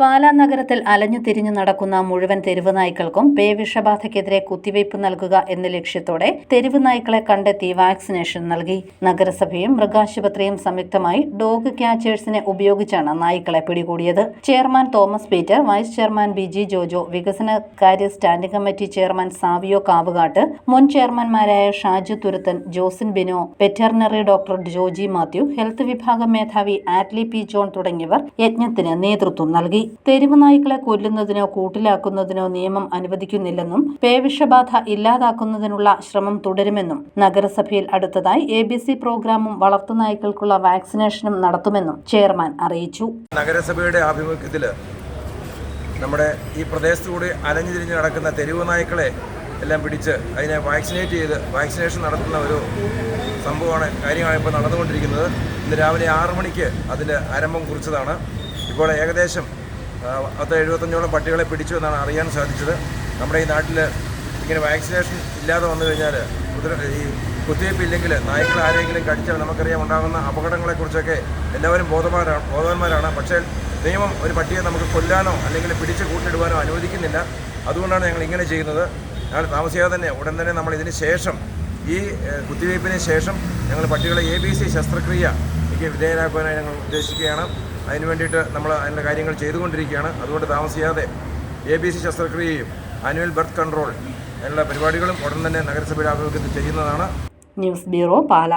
പാലാ നഗരത്തിൽ അലഞ്ഞു തിരിഞ്ഞു നടക്കുന്ന മുഴുവൻ തെരുവ് നായ്ക്കൾക്കും പേവിഷബാധയ്ക്കെതിരെ കുത്തിവയ്പ് നൽകുക എന്ന ലക്ഷ്യത്തോടെ തെരുവ് നായ്ക്കളെ കണ്ടെത്തി വാക്സിനേഷൻ നൽകി. നഗരസഭയും മൃഗാശുപത്രിയും സംയുക്തമായി ഡോഗ് ക്യാച്ചേഴ്സിനെ ഉപയോഗിച്ചാണ് നായ്ക്കളെ പിടികൂടിയത്. Chairman Thomas Peter vice chairman B G Jojo വികസന കാര്യ standing committee chairman Savio Kavukattu മുൻ ചെയർമാൻമാരായ Shaju Thuruthan Josin Bino veterinary doctor Joji Mathew health വിഭാഗം മേധാവി ആറ്റ്ലി പി ജോൺ തുടങ്ങിയവർ യജ്ഞത്തിന് നേതൃത്വം നൽകി. തെരുവ് നായ്ക്കളെ കൊല്ലുന്നതിനോ കൂട്ടിലാക്കുന്നതിനോ നിയമം അനുവദിക്കുന്നില്ലെന്നും പേവിഷബാധ ഇല്ലാതാക്കുന്നതിനുള്ള ശ്രമം തുടരുമെന്നും നഗരസഭയിൽ അടുത്തതായി എ ബി സി പ്രോഗ്രാമും വളർത്തുനായ്ക്കൾക്കുള്ള വാക്സിനേഷനും നടത്തുമെന്നും ചെയർമാൻ അറിയിച്ചു. നഗരസഭയുടെ ആഭിമുഖ്യത്തിൽ നമ്മുടെ ഈ പ്രദേശത്തുകൂടി അലഞ്ഞു തിരിഞ്ഞ് നടക്കുന്ന തെരുവ് നായ്ക്കളെ എല്ലാം പിടിച്ച് അതിനെ വാക്സിനേറ്റ് ചെയ്ത് വാക്സിനേഷൻ നടത്തുന്ന ഒരു സംഭവമാണ് കാര്യമാണ് ഇപ്പോൾ നടന്നുകൊണ്ടിരിക്കുന്നത്. ഇന്ന് രാവിലെ ആറു മണിക്ക് അതിന്റെ ആരംഭം കുറിച്ചതാണ്. ഇപ്പോൾ ഏകദേശം പത്ത് എഴുപത്തഞ്ചോളം പട്ടികളെ പിടിച്ചു എന്നാണ് അറിയാൻ സാധിച്ചത്. നമ്മുടെ ഈ നാട്ടിൽ ഇങ്ങനെ വാക്സിനേഷൻ ഇല്ലാതെ വന്നു കഴിഞ്ഞാൽ ഈ കുത്തിവയ്പ്പ് ഇല്ലെങ്കിൽ നായ്ക്കൾ ആരെങ്കിലും കടിച്ചാൽ നമുക്കറിയാം ഉണ്ടാകുന്ന അപകടങ്ങളെക്കുറിച്ചൊക്കെ എല്ലാവരും ബോധവാനാണ് ബോധവാന്മാരാണ്. പക്ഷേ നിയമം ഒരു പട്ടിയെ നമുക്ക് കൊല്ലാനോ അല്ലെങ്കിൽ പിടിച്ച് കൂട്ടിടുവാനോ അനുവദിക്കുന്നില്ല. അതുകൊണ്ടാണ് ഞങ്ങൾ ഇങ്ങനെ ചെയ്യുന്നത്. ഞങ്ങൾ താമസിയാതെ തന്നെ ഉടൻ തന്നെ നമ്മൾ ഇതിന് ശേഷം ഈ കുത്തിവയ്പ്പിന് ശേഷം ഞങ്ങൾ പട്ടികളെ എ ബി സി ശസ്ത്രക്രിയയ്ക്ക് വിധേയരാക്കുവാനായി ഞങ്ങൾ ഉദ്ദേശിക്കുകയാണ്. അതിന് വേണ്ടിയിട്ട് നമ്മൾ അതിന്റെ കാര്യങ്ങൾ ചെയ്തുകൊണ്ടിരിക്കുകയാണ്. അതുകൊണ്ട് താമസിയാതെ എ ബി സി ശസ്ത്രക്രിയയും ആനുവൽ ബർത്ത് കൺട്രോൾ അതിനുള്ള പരിപാടികളും ഉടൻ തന്നെ നഗരസഭയുടെ ആഭിമുഖ്യത്തിൽ ചെയ്യുന്നതാണ്. News bureau Pala.